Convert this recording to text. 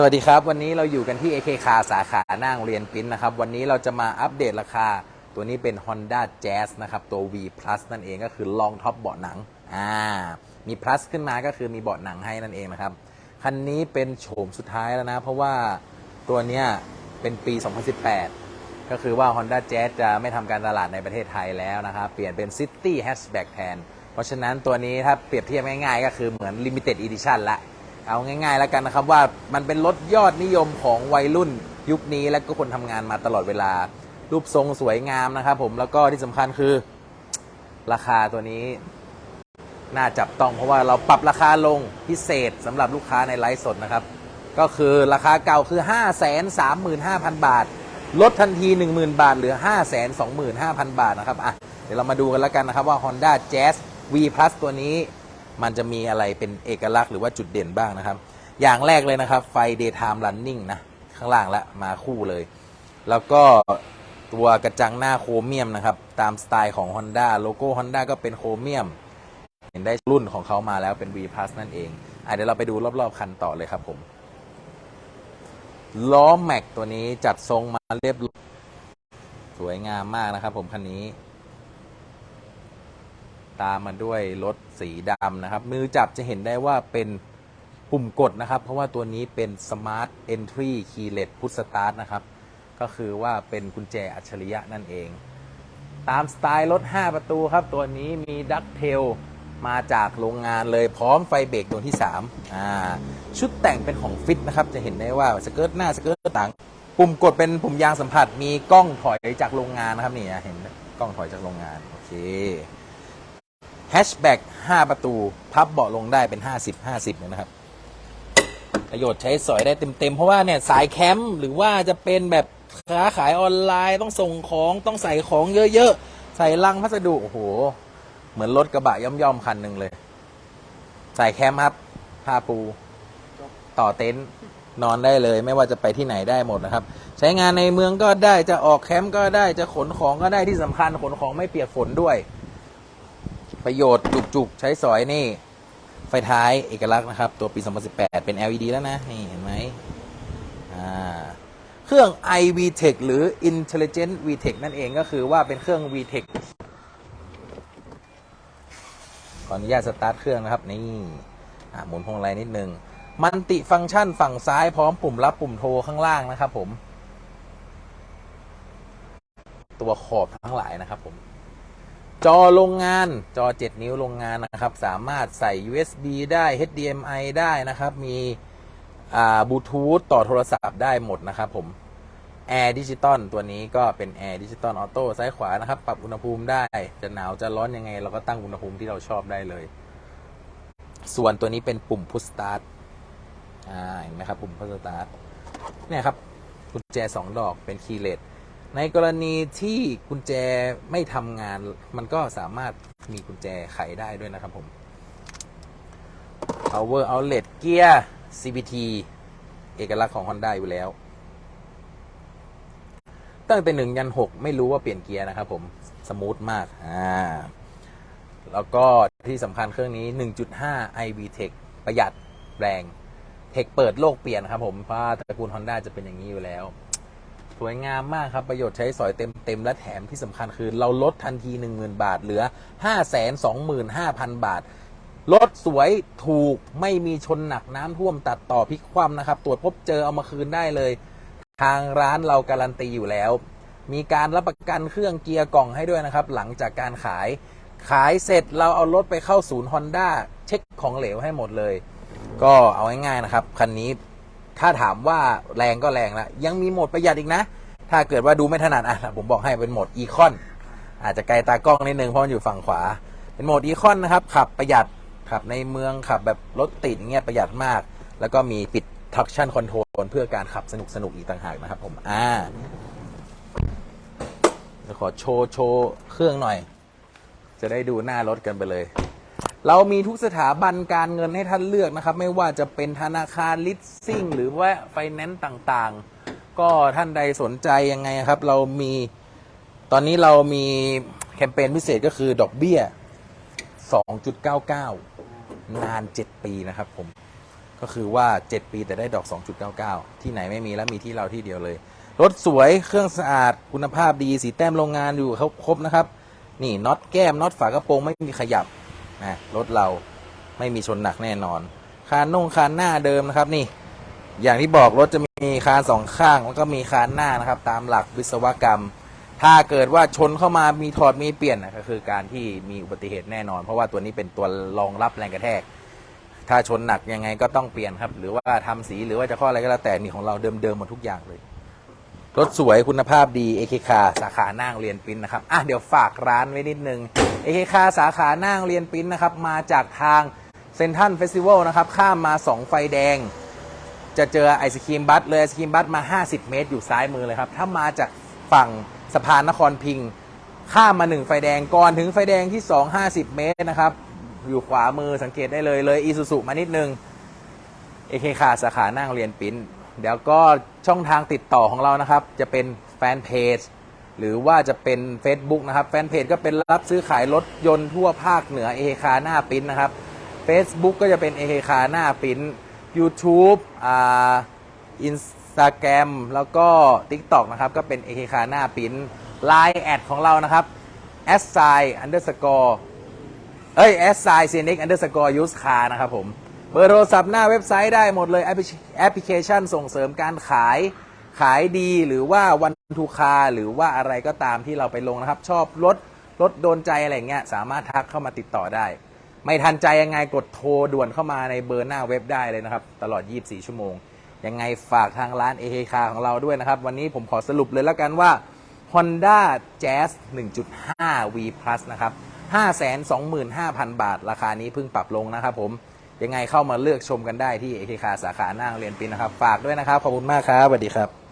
สวัสดีครับ วันนี้เราอยู่กันที่ AK คาสาขาหน้าโรงเรียนปิ้นนะครับ วันนี้เราจะมาอัปเดตราคา ตัวนี้เป็น Honda Jazz นะครับ ตัว V Plus นั่นเองก็คือลองท็อปเบาะหนังอ่ามี plus ขึ้นมาก็คือมีเบาะหนังให้นั่นเองนะครับ คันนี้เป็นโฉมสุดท้ายแล้วนะ เพราะว่าตัวเนี้ยเป็นปี 2018 ก็คือว่า Honda Jazz จะไม่ทำการตลาดในประเทศไทยแล้วนะครับ เปลี่ยนเป็น City Hatchback แทน เพราะฉะนั้นตัวนี้ถ้าเปรียบเทียบง่ายๆ ก็คือเหมือน Limited Edition ละ เอาง่ายๆแล้วกันนะครับว่ามันเป็นรถยอดนิยมของวัยรุ่นยุคนี้และก็คนทำงานมาตลอดเวลา รูปทรงสวยงามนะครับผมแล้วก็ที่สำคัญคือราคาตัวนี้ น่าจับต้องเพราะว่าเราปรับราคาลงพิเศษสำหรับลูกค้าในไลฟ์สดนะครับ ก็คือราคาเก่าคือ 5 3 5 0 0 0 บาท ลดทันที 10,000 บาท เหลือ 5 2 5 0 0 0 บาทนะครับอะเดี๋ยวเรามาดูกันแล้วกันนะครับว่า Honda Jazz V Plus ตัวนี้ มันจะมีอะไรเป็นเอกลักษณ์หรือว่าจุดเด่นบ้างนะครับ อย่างแรกเลยนะครับ ไฟ daytime running นะ ข้างล่างละมาคู่เลย แล้วก็ตัวกระจังหน้าโครเมียมนะครับ ตามสไตล์ของ Honda โลโก้ Honda ก็เป็นโครเมียม เห็นได้รุ่นของเขามาแล้วเป็น V Plus นั่นเองอเดี๋ยวเราไปดูรอบๆคันต่อเลยครับผม ล้อแม็กตัวนี้จัดทรงมาเรียบสวยงามมากนะครับผมคันนี้ ตามมาด้วยรถสีดำนะครับ มือจับจะเห็นได้ว่าเป็นปุ่มกดนะครับ เพราะว่าตัวนี้เป็น Smart Entry Keyless Push Start นะครับ ก็คือว่าเป็นกุญแจอัจฉริยะนั่นเอง ตามสไตล์รถ 5 ประตูครับ ตัวนี้มีดักเทลมาจากโรงงานเลยพร้อมไฟเบรกดวงที่3อ่าชุดแต่งเป็นของฟิตนะครับ จะเห็นได้ว่าสเกิร์ตหน้าสเกิร์ตต่างปุ่มกดเป็นปุ่มยางสัมผัสมีกล้องถอยจากโรงงานนะครับนี่เห็นกล้องถอยจากโรงงาน โอเค แฮชแบ็ก5ประตู พับเบาะลงได้เป็น 50 50เลยนะครับ ประโยชน์ใช้สอยได้เต็มๆ เพราะว่าเนี่ยสายแคมป์หรือว่าจะเป็นแบบค้าขายออนไลน์ต้องส่งของต้องใส่ของเยอะๆ ใส่ลังพัสดุ โอ้โห เหมือนรถกระบะย่อมๆ คันหนึ่งเลยใส่แคมป์ครับผ้าปู ต่อเต็นท์นอนได้เลย ไม่ว่าจะไปที่ไหนได้หมดนะครับ ใช้งานในเมืองก็ได้จะออกแคมป์ก็ได้จะขนของก็ได้ที่สำคัญขนของไม่เปียกฝนด้วย ประโยชน์จุกๆ ใช้สอยนี่ ไฟท้ายเอกลักษณ์นะครับ ตัวปี 2018 เป็น LED แล้วนะ นี่เห็นไหมอ่าเครื่อง iVTech หรือ Intelligent VTech นั่นเองก็คือว่าเป็นเครื่อง VTech ขออนุญาตสตาร์ทเครื่องนะครับ นี่อ่าหมุนพวงมาลัยนิดนึง มันติฟังก์ชันฝั่งซ้ายพร้อมปุ่มรับปุ่มโทรข้างล่างนะครับผม ตัวขอบทั้งหลายนะครับผม จอโรงงานจอ 7 นิ้วโรงงานนะครับ สามารถใส่ USB ได้ HDMI ได้นะครับ มีบลูทูธต่อโทรศัพท์ได้หมดนะครับผมแอร์ดิจิตอลตัวนี้ก็เป็นแอร์ดิจิตอลออโต้ซ้ายขวานะครับ ปรับอุณหภูมิได้ จะหนาวจะร้อนยังไง เราก็ตั้งอุณหภูมิที่เราชอบได้เลย ส่วนตัวนี้เป็นปุ่มพุ s สตาร์ทอ่าเห็นไหมครับ ปุ่มพุ s สตาร์ทเนี่ยครับกุญแจ 2 ดอกเป็นคีย์เลส ในกรณีที่กุญแจไม่ทำงาน มันก็สามารถมีกุญแจไขได้ด้วยนะครับผม power outlet เกียร์ CVT เอกลักษณ์ของ Honda อยู่แล้ว ตั้งแต่หนึ่งยันหกไม่รู้ว่าเปลี่ยนเกียร์นะครับผม สมูทมาก อ่า แล้วก็ที่สำคัญเครื่องนี้ 1.5 iV Tech ประหยัดแรง เทคเปิดโลกเปลี่ยนครับผมเพราะตระกูล Honda จะเป็นอย่างนี้อยู่แล้ว สวยงามมากครับ ประโยชน์ใช้สอยเต็มเต็มๆและแถมที่สำคัญคือ เราลดทันที 10,000 บาท เหลือ 525,000 บาทรถสวยถูกไม่มีชนหนักน้ำท่วมตัดต่อพลิกคว่ำนะครับ ตรวจพบเจอเอามาคืนได้เลย ทางร้านเราการันตีอยู่แล้ว มีการรับประกันเครื่องเกียร์กล่องให้ด้วยนะครับ หลังจากการขาย ขายเสร็จเราเอารถไปเข้าศูนย์ Honda เช็คของเหลวให้หมดเลย ก็เอาง่ายๆนะครับ คันนี้ ถ้าถามว่าแรงก็แรงแล้วยังมีโหมดประหยัดอีกนะ ถ้าเกิดว่าดูไม่ถนัดอะผมบอกให้เป็นโหมดอีคอนอาจจะไกลตากล้องนิดนึงเพราะมันอยู่ฝั่งขวา เป็นโหมดอีคอนนะครับขับประหยัดขับในเมืองขับแบบรถติดเงี้ยประหยัดมาก แล้วก็มีปิด traction control เพื่อการขับสนุกสนุกอีกต่างหากนะครับผมอ่าขอโชว์โชว์เครื่องหน่อย จะได้ดูหน้ารถกันไปเลย เรามีทุกสถาบันการเงินให้ท่านเลือกนะครับ ไม่ว่าจะเป็นธนาคารลิสซิ่งหรือว่าไฟแนนซ์ต่างๆ ก็ท่านใดสนใจยังไงครับ เรามีตอนนี้เรามีแคมเปญพิเศษก็คือดอกเบี้ย 2.99 นาน 7 ปีนะครับผม ก็คือว่า 7 ปีแต่ได้ดอก 2.99 ที่ไหนไม่มีแล้วมีที่เราที่เดียวเลย รถสวยเครื่องสะอาดคุณภาพดีสีแต้มโรงงานอยู่ครบนะครับ นี่น็อตแก้มน็อตฝากระโปรงไม่มีขยับ นะรถเราไม่มีชนหนักแน่นอน คานน่งคานหน้าเดิมนะครับนี่ อย่างที่บอกรถจะมีคานสองข้างแล้วก็มีคานหน้านะครับ ตามหลักวิศวกรรม ถ้าเกิดว่าชนเข้ามามีถอดมีเปลี่ยนนะก็คือการที่มีอุบัติเหตุแน่นอน เพราะว่าตัวนี้เป็นตัวรองรับแรงกระแทก ถ้าชนหนักยังไงก็ต้องเปลี่ยนครับ หรือว่าทำสีหรือว่าจะข้ออะไรก็แล้วแต่นี่ของเราเดิมๆหมดทุกอย่างเลย รถสวยคุณภาพดี AK คาสาขาหน้างเรียนปิ้นนะครับ อะเดี๋ยวฝากร้านไว้นิดนึง AK คาสาขาหน้างเรียนปิ้นนะครับ มาจากทางเซนทันเฟสติวัลนะครับ ข้ามมา 2 ไฟแดง จะเจอไอศครีมบัสเลยไอศครีมบัสมา 50 เมตร อยู่ซ้ายมือเลยครับ ถ้ามาจากฝั่งสะพานนครพิง ข้ามมา 1 ไฟแดงก่อนถึงไฟแดงที่ 2 50 เมตรนะครับ อยู่ขวามือสังเกตได้เลยเลยอีซูซุมานิดนึงเอเคคาสาขานั่งเรียนปิ้น เดี๋ยวก็ช่องทางติดต่อของเรานะครับ จะเป็นแฟนเพจหรือว่าจะเป็น Facebook นะครับ แฟนเพจก็เป็นรับซื้อขายรถยนต์ทั่วภาคเหนือเอเคคาหน้าปิ้นนะครับ Facebook ก็จะเป็นเอเคคาหน้าปิ้น YouTube อ่าอินสตาแกรมแล้วก็ TikTok นะครับ ก็เป็นเอเคคาหน้าปิ้น Line แอดของเรานะครับ s i underscore เอ้ย s i c n x underscore use car นะครับผม เบอร์โทรศัพท์หน้าเว็บไซต์ได้หมดเลยแอปพลิเคชันส่งเสริมการขายขายดีหรือว่าวันทูคาหรือว่าอะไรก็ตามที่เราไปลงนะครับ ชอบรถรถโดนใจอะไรเงี้ยสามารถทักเข้ามาติดต่อได้ ไม่ทันใจยังไงกดโทรด่วนเข้ามาในเบอร์หน้าเว็บได้เลยนะครับ ตลอด 24 ชั่วโมง ยังไงฝากทางร้าน AK Car ของเราด้วยนะครับ วันนี้ผมขอสรุปเลยแล้วกันว่า Honda Jazz 1.5 V Plus นะครับ 525,000 บาท ราคานี้เพิ่งปรับลงนะครับผม ยังไงเข้ามาเลือกชมกันได้ที่เอเคคาสาขาหน้าโรงเรียนปินนะครับ ฝากด้วยนะครับ ขอบคุณมากครับสวัสดีครับ